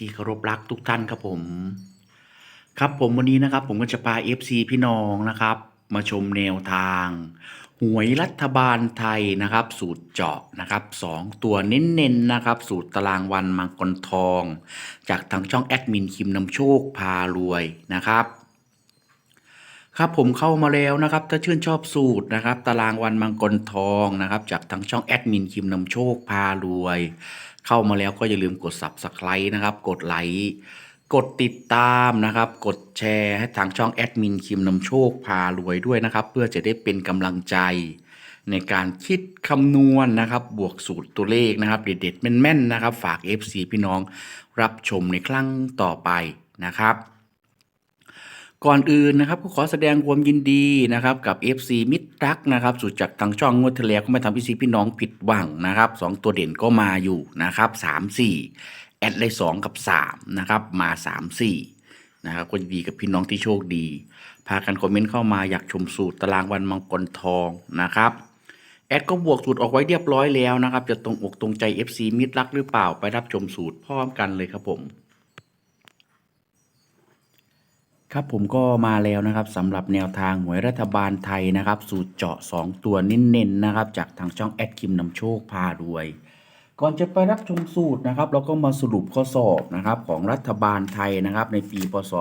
ที่เคารพรักทุกท่านครับผม ครับผมวันนี้นะครับ ผมก็จะพา FC พี่น้องนะครับ มาชมแนวทาง หวยรัฐบาลไทยนะครับ สูตรเจาะนะครับสองตัวเน้นๆนะครับ สูตรตารางวันมังกรทอง จากทางช่องแอดมินคิมนำโชคพารวยนะครับครับผมเข้ามาแล้วนะครับ ถ้าชื่นชอบสูตรนะครับ ตารางวันมังกรทองนะครับ จากทางช่องแอดมินคิมนำโชคพารวย เข้ามาแล้วก็อย่าลืมกด subscribe นะครับ กดไลค์กดติดตามนะครับ กดแชร์ให้ทางช่องแอดมินคิมนำโชคพารวยด้วยนะครับ เพื่อจะได้เป็นกำลังใจ ในการคิดคำนวณนะครับ บวกสูตรตัวเลขนะครับ เด็ดๆแม่นๆนะครับ ฝาก FC พี่น้องรับชมในครั้งต่อไปนะครับ ก่อนอื่นนะครับก็ขอแสดงความยินดีนะครับกับ FC มิตรรักนะครับสุดจากทางช่องงวดที่แล้วก็ไม่ทำพี่ซีพี่น้องผิดหวังนะครับสองตัวเด่นก็มาอยู่นะครับสามสี่แอดเลยสองกับสามนะครับมาสามสี่นะครับก็ยินดีกับพี่น้องที่โชคดี พากันคอมเมนต์เข้ามาอยากชมสูตรตารางวันมังกรทองนะครับแอดก็บวกสูตรออกไว้เรียบร้อยแล้วนะครับ จะตรงอกตรงใจ FC มิตรรักหรือเปล่าไปรับชมสูตรพร้อมกันเลยครับผม ครับผมก็มาแล้วนะครับสำหรับแนวทางหวยรัฐบาลไทยนะครับ สูตรเจาะ 2 ตัวเน้นๆนะครับ จากทางช่องแอดคิมนำโชคพารวย ก่อนจะไปรับชมสูตรนะครับ เราก็มาสรุปข้อสอบนะครับของรัฐบาลไทยนะครับ ในปีพศ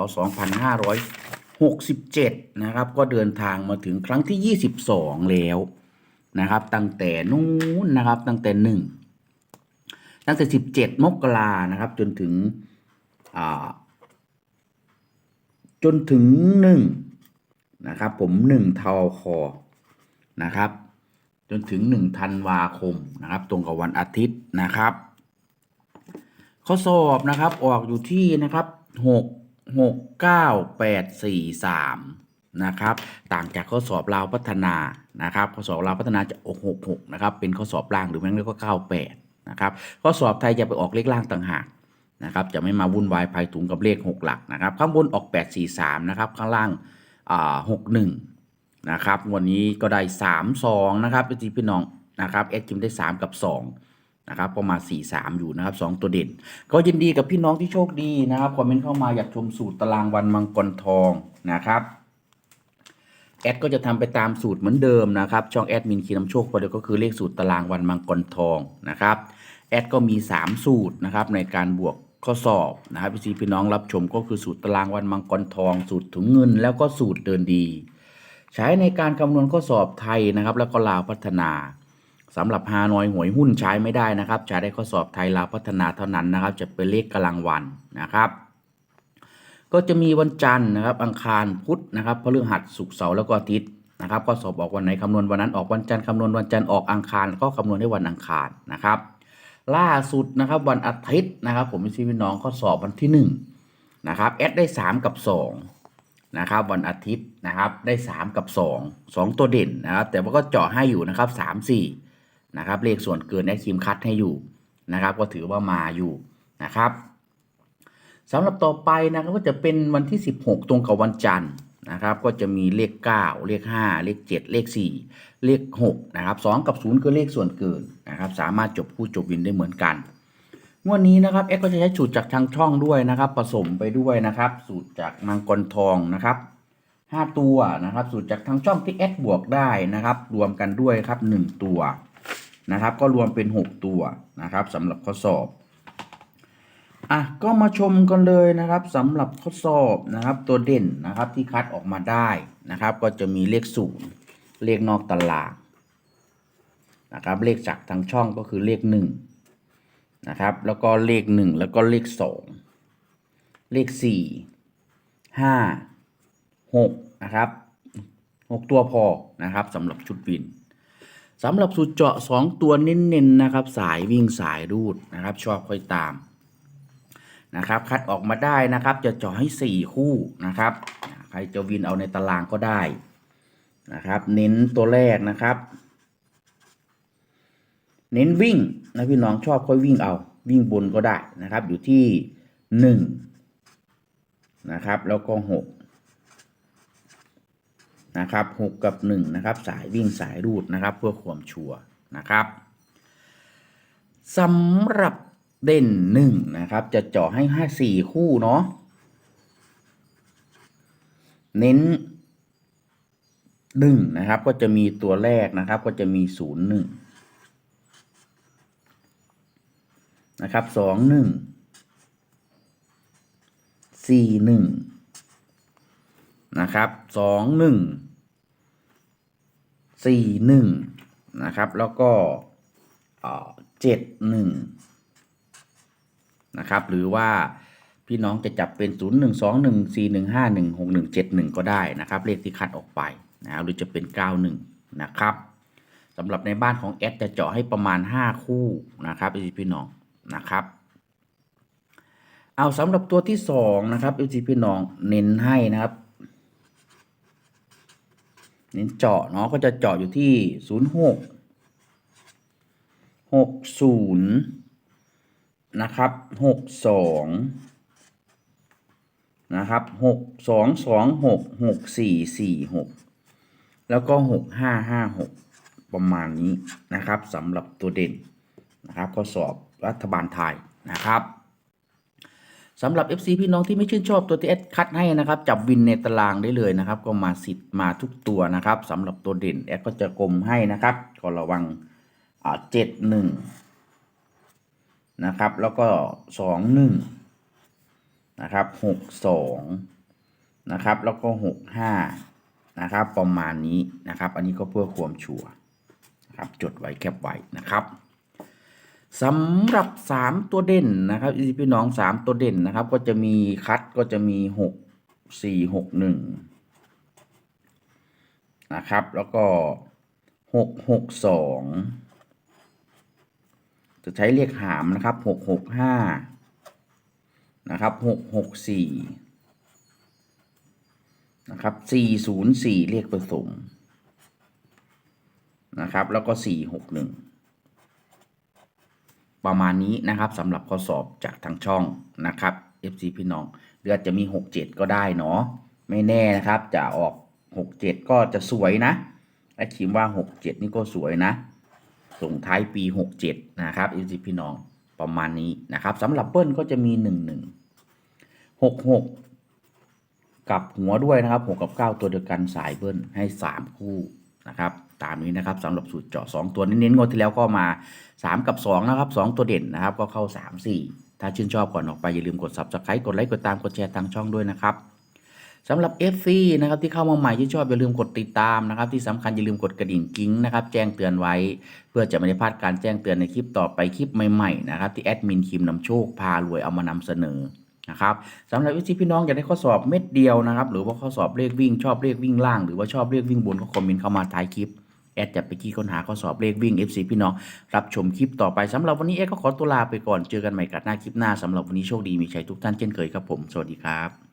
2567 นะครับ ก็เดินทางมาถึงครั้งที่ 22 แล้วนะครับ ตั้งแต่นู้นนะครับตั้งแต่ 1 ตั้งแต่ 17 มกรานะครับ จนถึงอ่า จนถึงหนึ่งนะครับผมหนึ่งทอคอนะครับ จนถึงหนึ่งธันวาคมนะครับ ตรงกับวันอาทิตย์นะครับข้อสอบนะครับออกอยู่ที่นะครับหกหกเก้าแปดสี่สามนะครับ ต่างจากข้อสอบลาวพัฒนานะครับ ข้อสอบลาวพัฒนาจะออกหกหกนะครับ เป็นข้อสอบล่างหรือแม้กระทั่งก็เก้าแปดนะครับ ข้อสอบไทยจะไปออกเลขล่างต่างหาก นะครับจะไม่มาวุ่นวายภายถุงกับเลข 6 หลักนะครับ ข้างบนออก 843 นะครับ ข้างล่างอ่า61 นะครับวันนี้ก็ได้ 3 2 นะครับพี่พี่น้องนะครับเอสจิมได้ 3 กับ 2 นะครับก็มา 4 3 อยู่นะครับ 2 ตัวเด่น ก็ยินดีกับพี่น้องที่โชคดีนะครับคอมเมนต์เข้ามาอยากชมสูตรตารางวันมังกรทองนะครับแอดก็จะทำไปตามสูตรเหมือนเดิมนะครับ ช่องแอดมินคีนำโชคประเดียวก็คือเลขสูตรตารางวันมังกรทองนะครับ แอดก็มี 3 สูตรนะครับในการบวก ข้อสอบนะครับพี่ซีพี่น้องรับชมก็คือสูตรตารางวันมังกรทอง สูตรถุงเงิน แล้วก็สูตรเดินดี ใช้ในการคำนวณข้อสอบไทยนะครับ แล้วก็ลาวพัฒนาสำหรับฮานอยหวยหุ้นใช้ไม่ได้นะครับ ใช้ได้ข้อสอบไทยลาวพัฒนาเท่านั้นนะครับ จะเป็นเลขกำลังวันนะครับ ก็จะมีวันจันทร์นะครับ อังคารพุธนะครับพฤหัสศุกร์เสาร์แล้วก็อาทิตย์นะครับข้อสอบออกวันไหนคำนวณวันนั้นออกวันจันทร์คำนวณวันจันทร์ออกอังคารก็คำนวณให้วันอังคารนะครับ ล่าสุดนะครับ วันอาทิตย์นะครับ ผมพี่พี่น้องข้อสอบวันที่1นะครับแอดได้ 3 กับ2นะครับวันอาทิตย์นะครับได้ 3 กับ 2 2 ตัวเด่นนะครับ แต่ว่าก็เจาะให้อยู่นะครับ 3 4นะครับเลขส่วนเกินแอดคิมคัดให้อยู่นะครับ ก็ถือว่ามาอยู่นะครับสำหรับต่อไปนะครับก็จะเป็นวันที่ 16 ตรงกับวันจันทร์ นะครับก็จะมีเลข 9 เลข 5 เลข 7 เลข 4 เลข6นะครับ2กับ 0 คือเลขส่วนเกินนะครับสามารถจบคู่จบวินได้เหมือนกันงวดนี้นะครับเอ็กก็จะใช้สูตรจากทางช่องด้วยนะครับผสมไปด้วยนะครับสูตรจากมังกรทองนะครับ5 ตัวนะครับสูตรจากทางช่องที่แอดบวกได้นะครับรวมกันด้วยครับ 1 ตัวนะครับก็รวมเป็น 6 ตัวนะครับสำหรับข้อสอบ อะก็มาชมกันเลยนะครับสำหรับข้อสอบนะครับตัวเด่นนะครับที่คัดออกมาได้นะครับ ก็จะมีเลขศูนย์เลขนอกตารางนะครับเลขจากทางช่องก็คือเลขหนึ่งนะครับแล้วก็เลขหนึ่งแล้วก็เลขสองเลขสี่ห้าหกนะครับหกตัวพอนะครับสำหรับชุดวินสำหรับสูตรเจาะสองตัวเน้นๆนะครับสายวิ่งสายรูดนะครับชอบค่อยตาม นะครับ คัดออกมาได้นะครับ จะจาะให้ 4 คู่นะครับ ใครจะวินเอาในตารางก็ได้นะครับ เน้นตัวแรกนะครับ เน้นวิ่งนะพี่น้องชอบค่อยวิ่งเอาวิ่งบนก็ได้นะครับ อยู่ที่หนึ่งนะครับ แล้วก็หกนะครับหกกับหนึ่งนะครับ สายวิ่งสายรูดนะครับ เพื่อความชัวร์นะครับสำหรับ เด่นหนึ่งนะครับ จะเจาะให้ห้าสี่คู่เนาะเน้นหนึ่งนะครับ ก็จะมีตัวแรกนะครับ ก็จะมีศูนย์หนึ่งนะครับสองหนึ่งสี่หนึ่งนะครับสองหนึ่งสี่หนึ่งนะครับ แล้วก็เจ็ดหนึ่ง นะครับ หรือว่าพี่น้องจะจับเป็นศูนย์หนึ่งสองหนึ่งสี่หนึ่งห้าหนึ่งหกหนึ่งเจ็ดหนึ่งก็ได้นะครับ เลขที่คัดออกไปนะครับหรือจะเป็นเก้าหนึ่งนะครับสำหรับในบ้านของแอดจะเจาะให้ประมาณ 5 คู่นะครับพี่น้องนะครับเอาสำหรับตัวที่สองนะครับเอจีพี่น้องเน้นให้นะครับเน้นเจาะเนาะก็จะเจาะอยู่ที่ศูนย์หกหกศู นะครับหกสองนะครับหกสองสองหกหกสี่สี่หกแล้วก็หกห้าห้าหกประมาณนี้นะครับสำหรับตัวเด่นนะครับข้อสอบรัฐบาลไทยนะครับสำหรับ FC พี่น้องที่ไม่ชื่นชอบตัวที่แอดคัดให้นะครับ จับวินในตารางได้เลยนะครับ ก็มาสิทธิ์มาทุกตัวนะครับสำหรับตัวเด่นแอดก็จะกลมให้นะครับ ก็ระวังอ่าเจ็ดหนึ่ง นะครับ แล้วก็สองหนึ่งนะครับหกสองนะครับ แล้วก็หกห้านะครับ ประมาณนี้นะครับ อันนี้ก็เพื่อความชัวร์นะครับ จดไว้แคปไว้นะครับสำหรับ 3 ตัวเด่นนะครับอีพี่น้อง 3 ตัวเด่นนะครับ ก็จะมีคัดก็จะมี 6 4 6 1 นะครับ แล้วก็ 6 6 2 จะใช้เลขหามนะครับ6 6 5นะครับ6 6 4นะครับ4 0 4เลขผสมนะครับ แล้วก็4 6 1ประมาณนี้นะครับสำหรับข้อสอบจากทางช่องนะครับ FC พี่น้องหรืออาจจะมี 67 ก็ได้เนาะไม่แน่นะครับจะออก 67 ก็จะสวยนะไอ้คิมว่า 67 นี่ก็สวยนะ ส่งท้ายปี 67 นะครับ FC พี่น้องประมาณนี้นะครับสำหรับเบิ้ลก็จะมี 11 66 กับหัวด้วยนะครับ 6 กับ 9 ตัวเดียวกันสายเบิ้ลให้ 3 คู่นะครับตามนี้นะครับสำหรับสูตรเจาะ 2 ตัวเน้นๆงวดที่แล้วก็มา 3 กับ 2 นะครับ 2 ตัวเด่นนะครับ ก็เข้า 3 4 ถ้าชื่นชอบก่อนออกไปอย่าลืมกด subscribe กดไลค์กดตามกดแชร์ทางช่องด้วยนะครับ สำหรับ FC นะครับที่เข้ามาใหม่ที่ชอบอย่าลืมกดติดตามนะครับที่สำคัญอย่าลืมกดกระดิ่งกิ้งนะครับแจ้งเตือนไว้ เพื่อจะไม่ได้พลาดการแจ้งเตือนในคลิปต่อไปคลิปใหม่ๆนะครับที่แอดมินคิมนำโชคพารวยเอามานำเสนอนะครับสำหรับวิธีพี่น้องอยากได้ข้อสอบเม็ดเดียวนะครับหรือว่าข้อสอบเลขวิ่งชอบเลขวิ่งล่าง หรือว่าชอบเลขวิ่งบนก็คอมเมนต์เข้ามาท้ายคลิปแอดจะไปกี้ค้นหาข้อสอบเลขวิ่ง FC พี่น้องรับชมคลิปต่อไปสำหรับวันนี้แอดก็ขอตัวลาไปก่อนเจอกันใหม่กับหน้าคลิปหน้าสำหรับวันนี้โชคดีมีชัยทุกท่านเช่นเคยครับผมสวัสดีครับ